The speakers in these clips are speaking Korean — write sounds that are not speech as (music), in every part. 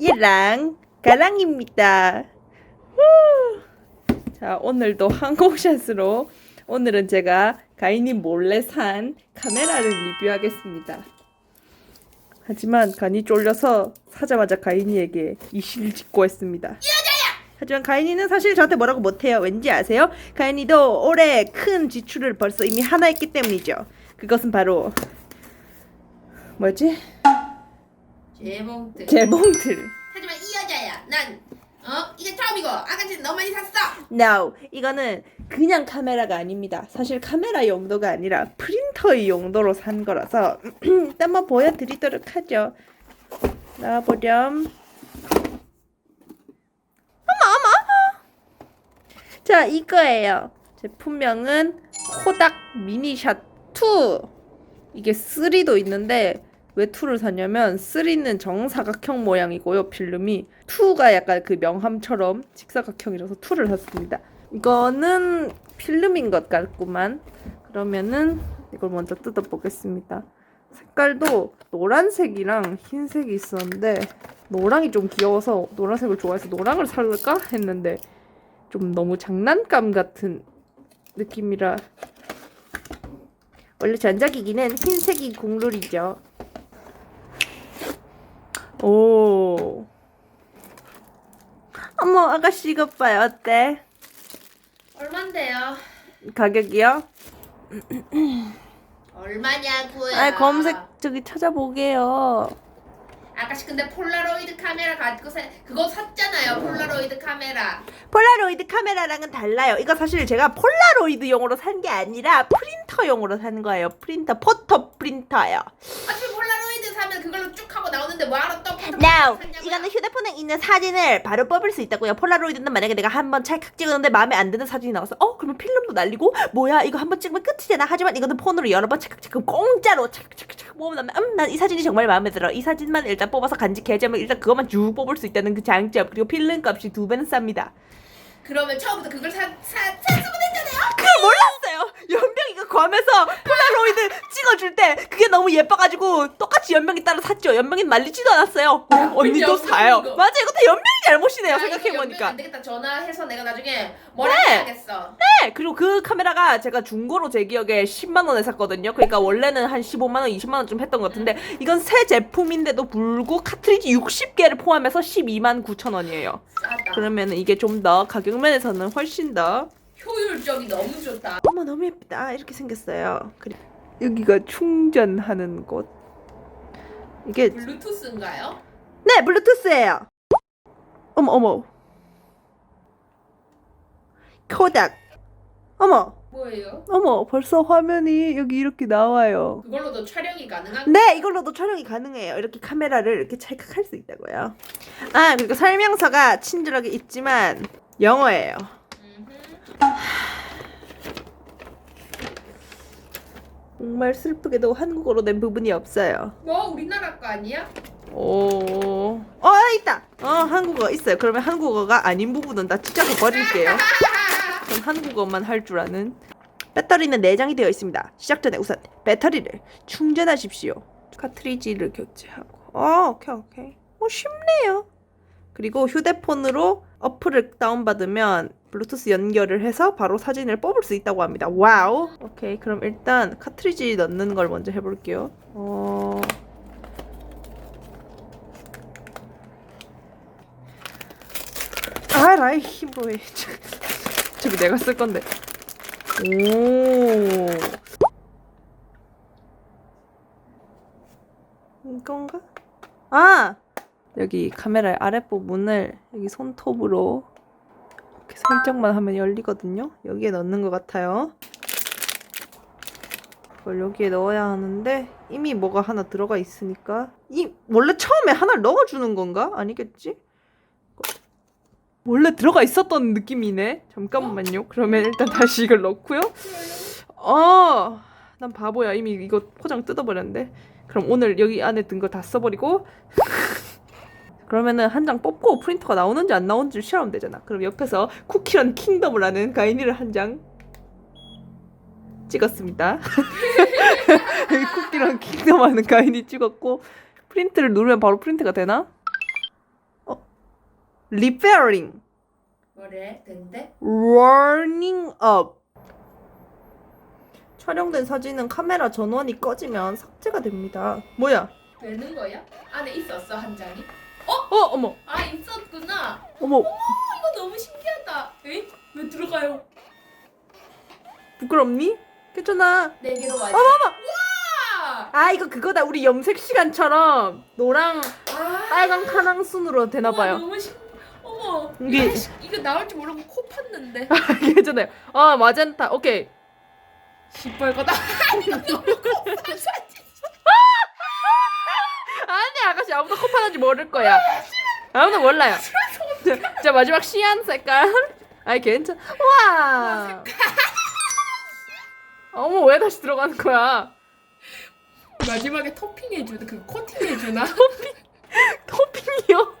얘랑 가랑입니다. 후. 자, 오늘도 항공샷으로 오늘은 제가 가인님 몰래 산 카메라를 리뷰하겠습니다. 하지만 간이 쫄려서 사자마자 가인이에게 이실을 짓고 했습니다. 하지만 가인이는 사실 저한테 뭐라고 못해요. 왠지 아세요? 가인이도 올해 큰 지출을 벌써 이미 하나 했기 때문이죠. 그것은 바로 뭐지? 재봉틀. 개봉틀. 하지만 이 여자야. 난 어? 이게 처음이고 아까 전에 너무 많이 샀어. No, 이거는 그냥 카메라가 아닙니다. 사실 카메라 용도가 아니라 프린터의 용도로 산 거라서 (clears throat) 일단 한번 보여드리도록 하죠. 나와보렴. 어머 어머 어머. 자 이거예요. 제품명은 코닥 미니샷 2. 이게 3도 있는데 왜 2를 샀냐면 3는 정사각형 모양이고요 필름이. 2가 약간 그 명함처럼 직사각형이라서 2를 샀습니다. 이거는 필름인 것 같구만. 그러면은 이걸 먼저 뜯어 보겠습니다. 색깔도 노란색이랑 흰색이 있었는데 노랑이 좀 귀여워서 노란색을 좋아해서 노랑을 살까 했는데 좀 너무 장난감 같은 느낌이라. 원래 전자기기는 흰색이 국룰이죠 오. 어머, 아가씨 이것 봐요. 어때? 얼만데요? 가격이요? 얼마냐고요? 아, 검색 저기 찾아보게요. 아가씨 근데 폴라로이드 카메라 가지고 사 그거 샀잖아요. 폴라로이드 카메라. 폴라로이드 카메라랑은 달라요. 이거 사실 제가 폴라로이드용으로 산 게 아니라 프린터용으로 산 거예요. 프린터, 포토 프린터요. 어차 그걸로 쭉 하고 나오는데 뭐하러 또 샀냐고요? 이거는 휴대폰에 있는 사진을 바로 뽑을 수 있다고요. 폴라로이드는 만약에 내가 한번 찰칵 찍었는데 마음에 안 드는 사진이 나왔어. 어, 그러면 필름도 날리고 뭐야 이거 한번 찍으면 끝이잖아. 하지만 이거는 폰으로 여러 번 찰칵찰칵 공짜로 찰칵찰칵 뽑으면 음, 난 이 사진이 정말 마음에 들어. 이 사진만 일단 뽑아서 간직해야지 하면 일단 그것만 쭉 뽑을 수 있다는 그 장점. 그리고 필름 값이 두 배는 쌉니다. 그러면 처음부터 그걸 사, 사, 샀으면 됐잖아요. 그거 몰랐어요. 연명이가 괌에서 폴라로이드 찍어줄 때 그게 너무 예뻐가지고 똑같이 연명이 따라 샀죠. 연명이 말리지도 않았어요. 어, (laughs) 언니도 연명이 사요. 이거. 맞아, 이것도 연명이 잘못이네요. 생각해보니까. 안 되겠다. 전화해서 내가 나중에 뭐라 네. 해야겠어. 네, 그리고 그 카메라가 제가 중고로 제 기억에 10만 원에 샀거든요. 그러니까 원래는 한 15만 원, 20만 원쯤 했던 것 같은데 이건 새 제품인데도 불구 카트리지 60개를 포함해서 12만 9천 원이에요. 싸다. 그러면 이게 좀 더 가격 면에서는 훨씬 더 효율적이 너무 좋다. 어머 너무 예쁘다 이렇게 생겼어요. 그리고 여기가 충전하는 곳. 이게 블루투스인가요? 네 블루투스예요. 어머 어머. 코닥. 어머 뭐예요? 어머 벌써 화면이 여기 이렇게 나와요. 그걸로도 촬영이 가능한 네, 이걸로도 촬영이 가능해요. 이렇게 카메라를 이렇게 찰칵할 수 있다고요. 아, 그리고 설명서가 친절하게 있지만 영어예요. 음흠. 정말 슬프게도 한국어로 된 부분이 없어요. 뭐 우리나라 거 아니야? 오, 어 있다. 어 한국어 있어요. 그러면 한국어가 아닌 부분은 다 찢어서 버릴게요. (laughs) 전 한국어만 할 줄 아는. 배터리는 내장이 되어 있습니다. 시작 전에 우선 배터리를 충전하십시오. 카트리지를 교체하고. 어, 오케이 오케이. 뭐 쉽네요. 그리고 휴대폰으로 어플을 다운받으면 블루투스 연결을 해서 바로 사진을 뽑을 수 있다고 합니다. 와우. 오케이. 그럼 일단 카트리지 넣는 걸 먼저 해볼게요. 어. 아, 라이 해. (laughs) 저기 내가 쓸 건데. 오. 이건가? 아! 여기 카메라의 아랫부분을 여기 손톱으로 이렇게 살짝만 하면 열리거든요. 여기에 넣는 것 같아요. 그걸 여기에 넣어야 하는데 이미 뭐가 하나 들어가 있으니까 이 원래 처음에 하나를 넣어주는 건가? 아니겠지? 원래 들어가 있었던 느낌이네. 잠깐만요. 그러면 일단 다시 이걸 넣고요. 어, 난 바보야. 이미 이거 포장 뜯어버렸는데. 그럼 오늘 여기 안에 든 거 다 써버리고. 그러면은 한 장 뽑고 프린터가 나오는지 안 나오는지 실험하면 되잖아. 그럼 옆에서 쿠키런 킹덤을 하는 가인이를 한 장 찍었습니다. (laughs) 쿠키런 킹덤 하는 가인이 찍었고 프린트를 누르면 바로 프린트가 되나? repairing, 뭐래? 된대? running up. 촬영된 사진은 카메라 전원이 꺼지면 삭제가 됩니다. 뭐야? 되는 거야? 안에 있었어 한 장이? 어, 어머, 아 있었구나. 어머, 이거 너무 신기하다. 에이? 왜 들어가요? 부끄럽니? 괜찮아. 내게로 와줘. 어머, 어머. 와! 아, 이거 그거다. 우리 염색 시간처럼 노랑, 아, 빨강, 파랑 순으로 되나 우와, 봐요. 너무 신. 어머. 이게- 이거, 시- 이거 나올 줄 모르고 코 팠는데. (laughs) 괜찮아요. 아, 마젠타. 오케이. 시뻘거다. (laughs) 아니, 아가씨 아무도 코파는지 모를 거야. 아무도 몰라요. 자, 마지막 시안 색깔. 아이, 괜찮. 와. 어머, 왜 다시 들어가는 거야? 마지막에 토핑 해주나? 그 코팅 해주나? 토핑이요?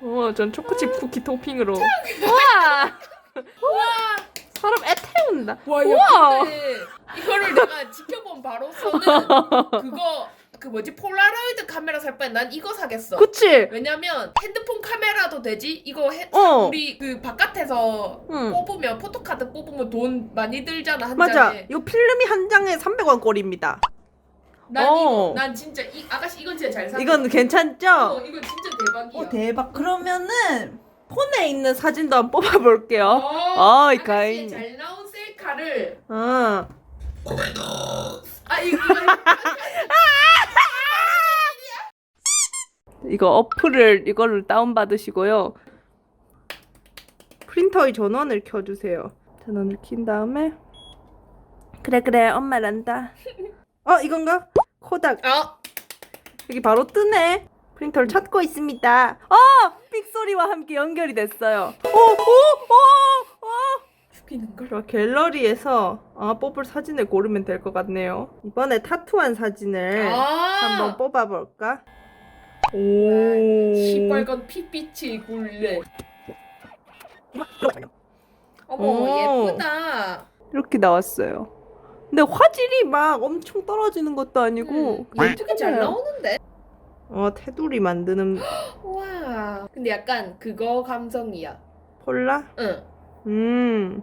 어, 전 초코칩 쿠키 토핑으로. 와! 와, 사람 애 태운다. 와, 우와. 야, 근데 이거를 내가 지켜본 바로서는 그거 그 뭐지 폴라로이드 카메라 살 바에 난 이거 사겠어. 그치? 왜냐면 핸드폰 카메라도 되지. 이거 해, 어. 우리 그 바깥에서 응. 뽑으면 포토카드 뽑으면 돈 많이 들잖아 한 맞아. 장에. 이거 필름이 한 장에 300원 꼴입니다. 난 어. 이거 난 진짜 이 아가씨 이건 진짜 잘 사. 이건 괜찮죠? 어, 이거 진짜 대박이야. 어, 대박. 그러면은 폰에 있는 사진도 한번 뽑아볼게요. 어, 어이, 아가씨의 가인. 잘 나온 셀카를 어. 아 이거 이거 어플을 이거를 다운 받으시고요. 프린터의 전원을 켜주세요. 전원을 킨 다음에 그래 그래 엄마란다. 어 이건가? 코닥 어 여기 바로 뜨네. 프린터를 찾고 있습니다. 어! 삑 소리와 함께 연결이 됐어요. 오! 오! 오! 오! 죽이는 걸. 갤러리에서 아, 뽑을 사진을 고르면 될 것 같네요. 이번에 타투한 사진을 아 한번 뽑아볼까? 오. 시뻘건 핏빛이 굴레. 어머 오. 예쁘다. 이렇게 나왔어요. 근데 화질이 막 엄청 떨어지는 것도 아니고 음, 어떻게 잘 나오는데? 어 테두리 만드는 (gasps) 와. 근데 약간 그거 감성이야. 폴라? 응. 음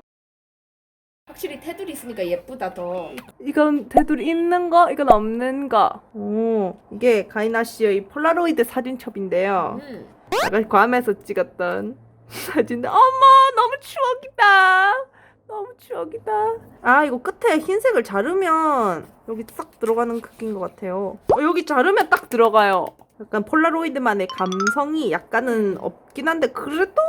확실히 테두리 있으니까 예쁘다 더. 이건 테두리 있는 거 이건 없는 거. 오 이게 가이나 씨의 폴라로이드 사진첩인데요. 음. 아까 괌에서 찍었던 (laughs) 사진들. 어머 너무 추억이다. 너무 추억이다. 아 이거 끝에 흰색을 자르면 여기 싹 들어가는 크기인 것 같아요. 어, 여기 자르면 딱 들어가요. 약간 폴라로이드만의 감성이 약간은 없긴 한데 그래도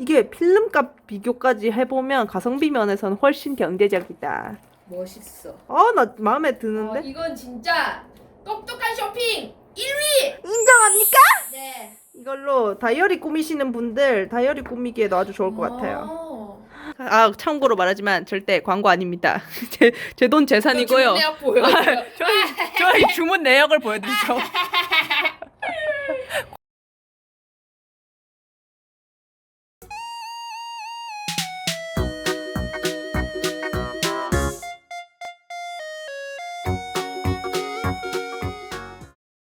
이게 필름값 비교까지 해보면 가성비 면에서는 훨씬 경제적이다. 멋있어. 아나 마음에 어, 드는데 이건 진짜 똑똑한 쇼핑 1위. 인정합니까? 네. 이걸로 다이어리 꾸미시는 분들 다이어리 꾸미기에도 아주 좋을 것 같아요. 어. 아 참고로 말하지만 절대 광고 아닙니다. (laughs) 제 제 돈 재산이고요. 내가 보여. 저희 저희 주문 내역을 보여드리죠. (laughs)